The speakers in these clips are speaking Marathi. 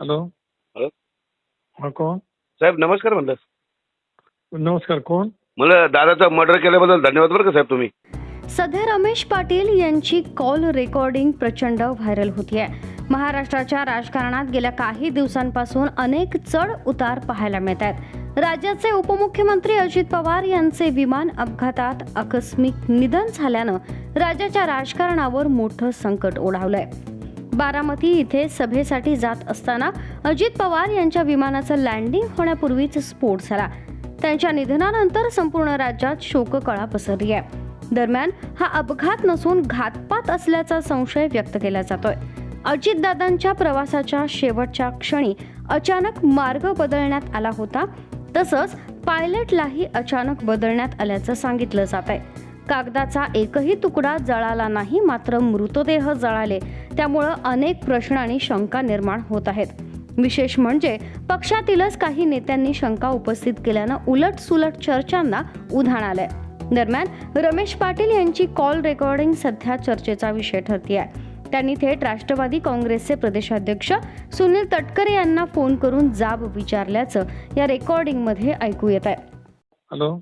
हॅलो. हॅलो. हा कोण? साहेब नमस्कार म्हणलं. नमस्कार कोण? मला दादाचा मर्डर केल्याबद्दल धन्यवाद बरं का साहेब तुम्ही? सध्या रमेश पाटील यांची कॉल रेकॉर्डिंग प्रचंड व्हायरल होतीये. महाराष्ट्राच्या राजकारणात गेल्या काही दिवसांपासून अनेक चढ उतार पाहायला मिळत आहेत राज्याचे उपमुख्यमंत्री अजित पवार यांचे विमान अपघातात आकस्मिक निधन झाल्यानं राज्याच्या राजकारणावर मोठं संकट ओढावलंय. बारामती इथे सभेसाठी जात असताना अजित पवार यांच्या विमानाचं लँडिंग होण्यापूर्वीच स्फोट झाला. त्यांच्या निधनानंतर संपूर्ण राज्यात शोककळा पसरली आहे. दरम्यान हा अपघात नसून घातपात असल्याचा संशय व्यक्त केला जातोय. अजितदादांच्या प्रवासाच्या शेवटच्या क्षणी अचानक मार्ग बदलण्यात आला होता. तसंच पायलटलाही अचानक बदलण्यात आल्याचं सांगितलं जात आहे कागदाचा एकही तुकडा जळाला नाही मात्र मृतदेह जळाले. त्यामुळं अनेक प्रश्न आणि शंका निर्माण होत आहेत. विशेष म्हणजे पक्षातीलच काही नेत्यांनी शंका उपस्थित केल्यानं उलट सुलट चर्चांना उधाण आलंय. दरम्यान रमेश पाटील यांची कॉल रेकॉर्डिंग सध्या चर्चेचा विषय ठरती आहे त्यांनी थेट राष्ट्रवादी काँग्रेसचे प्रदेशाध्यक्ष सुनील तटकरे यांना फोन करून जाब विचारल्याचं या रेकॉर्डिंगमध्ये ऐकू येत आहे. हॅलो.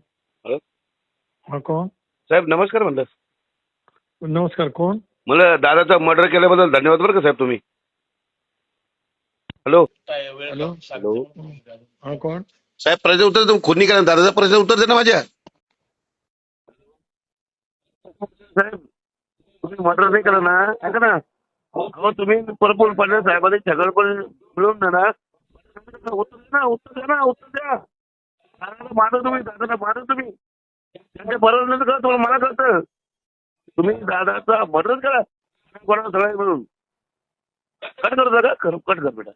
हॅलो. कोण? साहेब नमस्कार म्हणलं. नमस्कार कोण? मला दादाचा मर्डर केल्याबद्दल धन्यवाद बरं का साहेब तुम्ही? हॅलो? हॅलो? हॅलो? हा कोण? साहेब प्रश्न उत्तर तुम्ही खुनी करा दादाचा प्रश्न उत्तर दे ना माझ्या. साहेब तुम्ही मर्डर नाही केलं ना? ऐका ना. अहो तुम्ही परपूर पडले साहेबांनी छगड पण मिळून ना ना. उत्तर द्या ना उत्तर द्या ना उत्तर द्या. दादाला मारा तुम्ही दादाला मारा तुम्ही. त्यांच्या बरोबर नाही कळत तुम्हाला मला कळतं. तुम्ही दादाचा मर्डर करा. कोणाला सगळ्या मिळून कट करता का कर कट कर बेटा.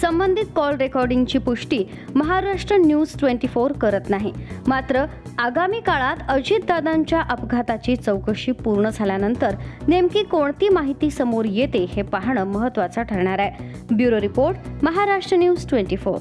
संबंधित कॉल रेकॉर्डिंगची पुष्टी महाराष्ट्र न्यूज ट्वेंटी फोर करत नाही. मात्र आगामी काळात अजितदादांच्या अपघाताची चौकशी पूर्ण झाल्यानंतर नेमकी कोणती माहिती समोर येते हे पाहणं महत्त्वाचं ठरणार आहे. Bureau report Maharashtra news twenty four